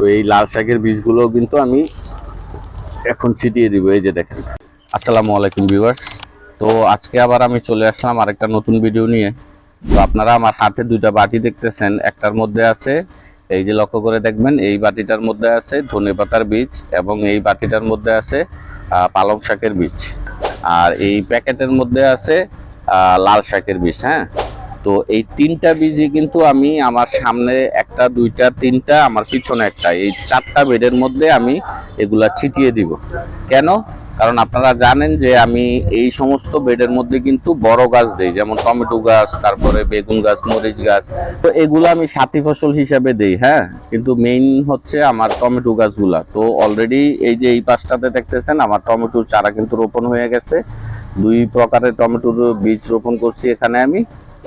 তো এই লাল শাকের বীজগুলোও কিন্তু আমি এখন ছিটিয়ে দিব, এই যে দেখেন। আসসালামু আলাইকুম ভিউয়ার্স তো আজকে আবার আমি চলে আসলাম আরেকটা নতুন ভিডিও নিয়ে। তো আপনারা আমার হাতে দুইটা বাটি দেখতেছেন, একটার মধ্যে আছে, এই যে লক্ষ্য করে দেখবেন, এই বাটিটার মধ্যে আছে ধনেপাতার বীজ এবং এই বাটিটার মধ্যে আছে পালং শাকের বীজ। আর এই প্যাকেটের মধ্যে আছে লাল শাকের বীজ হ্যাঁ? তো এই তিনটা বীজই কিন্তু আমি আমার সামনে একটা, দুইটা, তিনটা, আমার পিছনে একটা। এই চারটা বেডের মধ্যে আমি এগুলা ছিটিয়ে দিব। কেন? কারণ আপনারা জানেন যে আমি এই সমস্ত বেডের মধ্যে কিন্তু বড় গাছ দেই, যেমন টমেটো গাছ, তারপরে বেগুন গাছ, মরিচ গাছ। তো এগুলো আমি সাথী ফসল হিসাবে দেই হ্যাঁ? কিন্তু মেইন হচ্ছে আমার টমেটো গাছগুলা। তো অলরেডি এই যে এই পাশটাতে দেখতেছেন, আমার টমেটোর চারা কিন্তু রোপণ হয়ে গেছে। দুই প্রকারের টমেটোর বীজ রোপণ করছি এখানে আমি।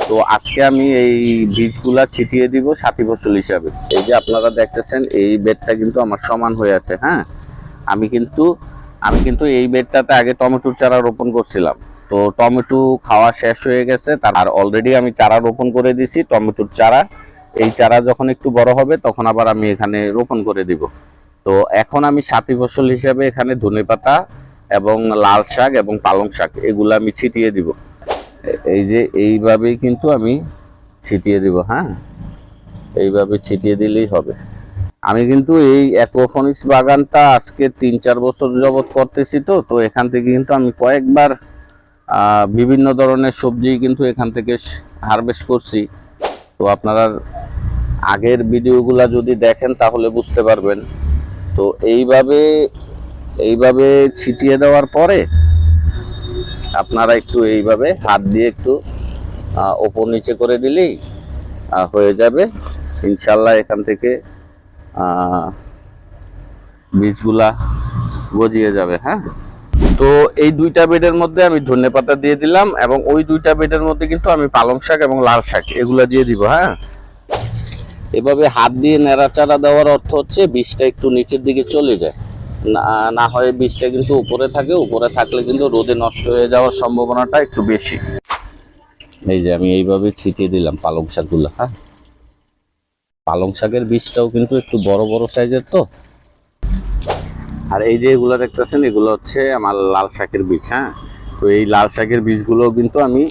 তো আজকে আমি এই বীজগুলা ছিটিয়ে দিব সাথী ফসল হিসাবে। এই যে আপনারা দেখতেছেন, এই বেডটা কিন্তু আমার সমান হয়ে আছে হ্যাঁ? আমি কিন্তু আমি কিন্তু এই বেডটাতে আগে টমেটোর চারা রোপণ করছিলাম। তো টমেটো খাওয়া শেষ হয়ে গেছে, তার আর অলরেডি আমি চারা রোপণ করে দিছি, টমেটোর চারা। এই চারা যখন একটু বড় হবে, তখন আবার আমি এখানে রোপণ করে দিব। তো এখন আমি সাথী ফসল হিসাবে এখানে ধনেপাতা এবং লাল শাক এবং পালং শাক, এগুলো আমি ছিটিয়ে দিব। এই যে এইভাবেই কিন্তু আমি ছিটিয়ে দিব হ্যাঁ? এইভাবে ছিটিয়ে দিলেই হবে। আমি কিন্তু এই অ্যাকোফনিক্স বাগানটা আজকে তিন চার বছর যাবত করতেছি তো তো এখান থেকে কিন্তু আমি কয়েকবার বিভিন্ন ধরনের সবজি কিন্তু এখান থেকে হারভেস্ট করছি। তো আপনারা আগের ভিডিওগুলা যদি দেখেন তাহলে বুঝতে পারবেন। তো এইভাবে এইভাবে ছিটিয়ে দেওয়ার পরে আপনারা একটু এইভাবে হাত দিয়ে একটু ওপর নিচে করে দিলেই হয়ে যাবে। ইনশাল্লাহ এখান থেকে বীজগুলা গজিয়ে যাবে হ্যাঁ? তো এই দুইটা বেডের মধ্যে আমি ধনেপাতা দিয়ে দিলাম এবং ওই দুইটা বেডের মধ্যে কিন্তু আমি পালং শাক এবং লাল শাক এগুলা দিয়ে দিব হ্যাঁ? এভাবে হাত দিয়ে নেড়াচাড়া দেওয়ার অর্থ হচ্ছে বীজটা একটু নিচের দিকে চলে যায়। না হয় বীজটা কিন্তু উপরে থাকে, উপরে থাকলে কিন্তু রোদে নষ্ট হয়ে যাওয়ার সম্ভাবনাটা একটু বেশি। এই যে আমি এইভাবে ছিটিয়ে দিলাম পালং শাকগুলো হ্যাঁ? পালং শাকের বীজটাও কিন্তু একটু বড় বড় সাইজের তো। আর এই যে এগুলো দেখতেছেন, এগুলো হচ্ছে আমার লাল শাকের বীজ হ্যাঁ? তো এই লাল শাকের বীজগুলো কিন্তু আমি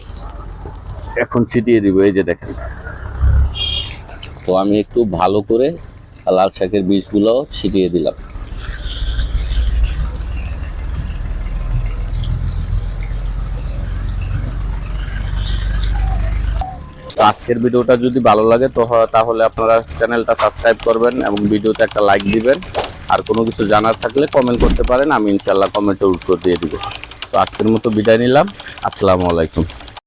এখন ছিটিয়ে দিব, এই যে দেখেন। তো আমি একটু ভালো করে লাল শাকের বীজগুলো ছিটিয়ে দিলাম। আজকের ভিডিওটা যদি ভালো লাগে, তো তাহলে আপনারা চ্যানেলটা সাবস্ক্রাইব করবেন এবং ভিডিওতে একটা লাইক দিবেন। আর কোনো কিছু জানার থাকলে কমেন্ট করতে পারেন, আমি ইনশাল্লাহ কমেন্টে উত্তর দিয়ে দিব। তো আজকের মতো বিদায় নিলাম। আসসালামু আলাইকুম।